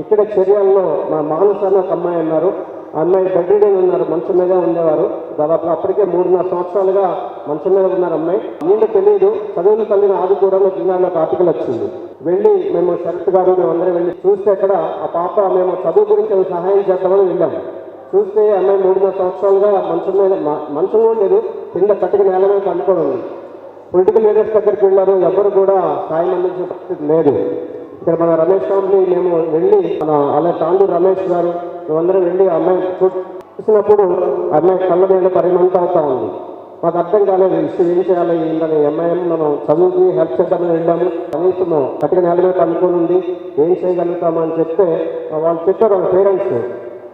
ఇక్కడ చర్యల్లో మా మానస అన్న ఒక అమ్మాయి ఉన్నారు అమ్మాయి బెడ్ ఉన్నారు మంచం మీద ఉండేవారు. దాదాపు అప్పటికే మూడున్నర సంవత్సరాలుగా మంచం మీద ఉన్నారు అమ్మాయి. నీళ్ళు తెలియదు చదువుల తల్లిని ఆదుకోవడం జిల్లాలో ఒక ఆర్టికల్ వచ్చింది. వెళ్ళి మేము శరత్ గారు మేము అందరం వెళ్ళి చూస్తే అక్కడ ఆ పాప మేము చదువు గురించి సహాయం చేద్దామని వెళ్ళాము చూస్తే అమ్మాయి మూడున్నర సంవత్సరాలుగా మంచం మీద మంచం లేదు కింద కట్టుకు నేల మీద పండుకోవడం పొలిటికల్ లీడర్స్ దగ్గరికి వెళ్ళారు ఎవరు కూడా సాయం అందించే పరిస్థితి లేదు. ఇక్కడ మన రమేష్ ఫ్యామిలీ మేము వెళ్ళి మన అలా తాండూ రమేష్ గారు మేమందరం వెళ్ళి అమ్మాయి చూసినప్పుడు అమ్మాయి కళ్ళ మీద పరిమంత అవుతా ఉంది. మాకు అర్థం కాలేదు ఇష్యూ ఏం చేయాలి ఏంటని ఎంఐఎం మనం చదువుకి హెల్ప్ చేద్దామని వెళ్ళాము. కనీసం కట్టిన నెల మీద అనుకుని ఉంది. ఏం చేయగలుగుతామని చెప్తే వాళ్ళు చెప్పారు వాళ్ళ పేరెంట్స్.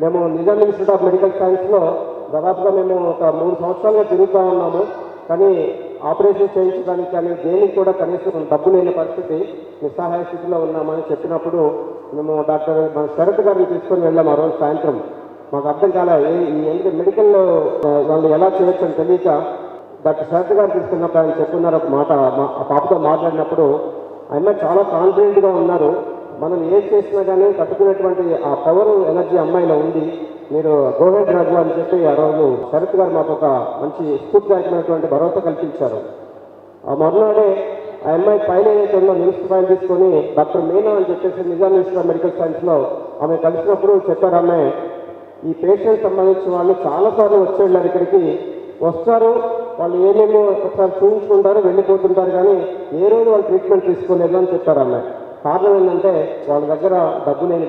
మేము నిజాం ఇన్స్టిట్యూట్ ఆఫ్ మెడికల్ సైన్స్లో దాదాపుగా మేము ఒక మూడు సంవత్సరాలుగా తిరుగుతూ ఉన్నాము. కానీ ఆపరేషన్ చేయించడానికి కానీ దేనికి కూడా కనీసం డబ్బు లేని పరిస్థితి నిస్సహాయ స్థితిలో ఉన్నామని చెప్పినప్పుడు మేము డాక్టర్ మన శరత్ గారిని తీసుకొని వెళ్ళాము ఆ రోజు సాయంత్రం. మాకు అర్థం కాలే ఏ- ఈ ఎందుకు మెడికల్లో వాళ్ళు ఎలా చేయొచ్చు అని తెలియక డాక్టర్ శరత్ గారు తీసుకున్నప్పుడు ఆయన చెప్పున్నారు ఒక మాట మా- ఆ పాపతో మాట్లాడినప్పుడు ఆయన చాలా కాన్ఫిడెంట్గా ఉన్నారు. మనం ఏం చేసినా కానీ తట్టుకునేటువంటి ఆ పవర్ ఎనర్జీ అమ్మాయిలో ఉంది. మీరు గోహెడ్ రఘు అని చెప్పి ఆ రోజు శరత్ గారు మాకు ఒక మంచి స్ఫూర్తిదాయకమైనటువంటి భరోసా కల్పించారు. ఆ మరునాడే ఆ అమ్మాయి పైన ఏదైతే ఉందో నిమ్స్ ఫైల్ తీసుకొని డాక్టర్ మీనా అని చెప్పేసి నిజాం ఇన్స్టిట్యూట్ మెడికల్ సైన్స్లో ఆమె కలిసినప్పుడు చెప్పారు ఆమె ఈ పేషెంట్ సంబంధించిన వాళ్ళు చాలాసార్లు వచ్చేళ్ళారు ఇక్కడికి. వస్తారు వాళ్ళు ఏమేమో ఒకసారి చూపించుకుంటారు వెళ్ళిపోతుంటారు కానీ ఏ రోజు వాళ్ళు ట్రీట్మెంట్ తీసుకోలేదు అని చెప్పారు ఆమె. కారణం ఏంటంటే వాళ్ళ దగ్గర డబ్బు లేని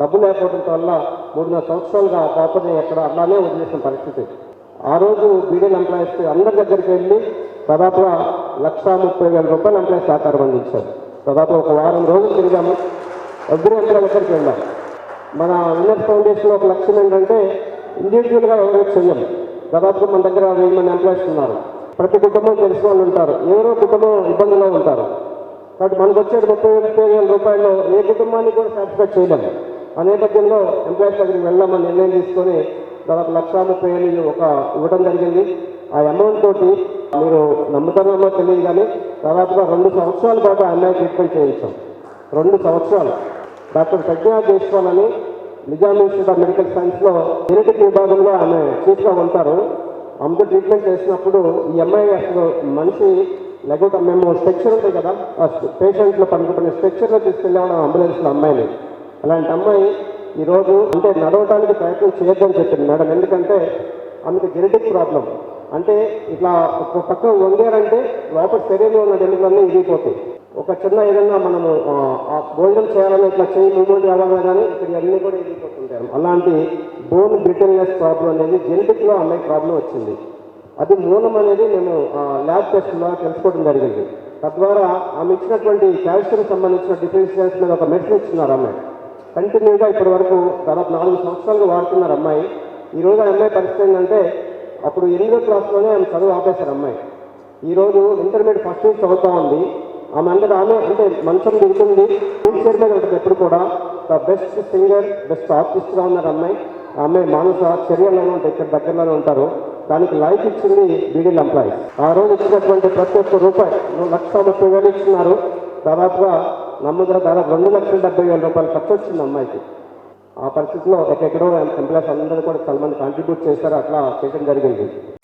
డబ్బు లేకపోవడం వల్ల మూడున్నర సంవత్సరాలుగా ఆ పాపని ఎక్కడ అలానే వదిలేసిన పరిస్థితి. ఆ రోజు బీడీఎల్ ఎంప్లాయీస్ అందరి దగ్గరికి వెళ్ళి దాదాపుగా లక్ష ముప్పై వేల రూపాయలు ఎంప్లాయీస్ సహకారం అందించారు. దాదాపు ఒక వారం రోజులు తిరిగాము. ఎవ్రీ ఎంప్లాయీ దగ్గరికి వెళ్ళాం. మన విన్నర్ ఫౌండేషన్ ఒక లక్ష్యం ఏంటంటే ఇండివిజువల్గా ఎవరో చెయ్యం దాదాపుగా మన దగ్గర వెయ్యి మంది ఎంప్లాయీస్ ఉన్నారు. ప్రతి కుటుంబం తెలిసిన వాళ్ళు ఉంటారు. ఎవరో కుటుంబం ఇబ్బందిలో ఉంటారు. కాబట్టి మనకు వచ్చే ముప్పై ముప్పై వేల రూపాయలు ఏ కుటుంబాన్ని కూడా సాటిస్ఫై చేయలేము. ఆ నేపథ్యంలో ఎంప్లాయీస్ దగ్గరికి వెళ్ళామని నిర్ణయం తీసుకొని దాదాపు లక్ష ముప్పై వేలు ఒక ఇవ్వడం జరిగింది. ఆ అమౌంట్ తోటి మీరు నమ్ముతారో తెలియదు కానీ దాదాపుగా రెండు సంవత్సరాల పాటు ఆ అమ్మాయి ట్రీట్మెంట్ చేయించాం. రెండు సంవత్సరాలు. డాక్టర్ ప్రజ్ఞా జైస్వాల్ అని నిజాం ఇన్స్టిట్యూట్ ఆఫ్ మెడికల్ సైన్స్లో జెనెటిక్ విభాగంలో ఆమె చీఫ్గా ఉంటారు. ఆమెతో ట్రీట్మెంట్ చేసినప్పుడు ఈ అమ్మాయి అసలు మనిషి లేకపోతే మేము స్ట్రక్చర్ ఉంటాయి కదా పేషెంట్లో పనుకుంటున్న స్ట్రక్చర్లో తీసుకెళ్ళామని అంబులెన్స్లో అమ్మాయిని. అలాంటి అమ్మాయి ఈరోజు అంటే నడవటానికి ప్రయత్నం చేయొద్దని చెప్పింది మేడం. ఎందుకంటే ఆమెకు జెనెటిక్ ప్రాబ్లం అంటే ఇట్లా ఒక పక్క వంగారంటే లోపల శరీరంలో ఉన్న డెలివరీ ఇరిగిపోతాయి. ఒక చిన్న ఏదైనా మనము ఆ, భోజనం చేయాలని ఇట్లా చేయి మూమెంట్ కావాలన్నా కానీ ఇక్కడ అన్నీ కూడా ఇరిగిపోతుంటారు అలాంటి బోన్ బ్రిటన్లెస్ ప్రాబ్లం అనేది జెనెటిక్లో అమ్మాయి ప్రాబ్లం వచ్చింది. అది మూలం అనేది మేము ల్యాబ్ టెస్ట్ ద్వారా తెలుసుకోవడం జరిగింది. తద్వారా ఆమె ఇచ్చినటువంటి క్యాల్షియం సంబంధించిన డిఫిషియన్స్ మీద ఒక మెడిసిన్ ఇచ్చినారు అమ్మాయి కంటిన్యూగా ఇప్పటి వరకు దాదాపు నాలుగు సంవత్సరాలుగా వాడుతున్నారు అమ్మాయి. ఈ రోజు ఆ అమ్మాయి పరిస్థితి ఏంటంటే అప్పుడు ఎనిమిదో క్లాస్లోనే ఆమె చదువు ఆపేశారు అమ్మాయి. ఈ రోజు ఇంటర్మీడియట్ ఫస్ట్ ఇయర్ చదువుతా ఉంది. ఆమె అందరూ ఆమె అంటే మంచం దిగుతుంది వీల్ చైర్ మీద ఉంటుంది ఎప్పుడు కూడా. ద బెస్ట్ సింగర్ బెస్ట్ ఆర్టిస్ట్గా ఉన్నారు అమ్మాయి. ఆ అమ్మాయి మానస చర్యలోనే ఉంటాయి ఇక్కడ దగ్గరలోనే ఉంటారు. దానికి లైఫ్ ఇచ్చింది బీడీల్ ఎంప్లాయీస్. ఆ రోజు ఇచ్చినటువంటి ప్రతి ఒక్క రూపాయి లక్ష ముప్పై వేలు ఇచ్చినారు దాదాపుగా నమ్మదర దాదాపు రెండు లక్షల డెబ్బై వేల రూపాయలు ఖర్చు వచ్చింది అమ్మాయికి. ఆ పరిస్థితిలో ఎక్కడెక్కడో ఎంప్లాయీస్ అందరూ కూడా చాలా మంది కాంట్రిబ్యూట్ చేశారు అట్లా చేయడం జరిగింది.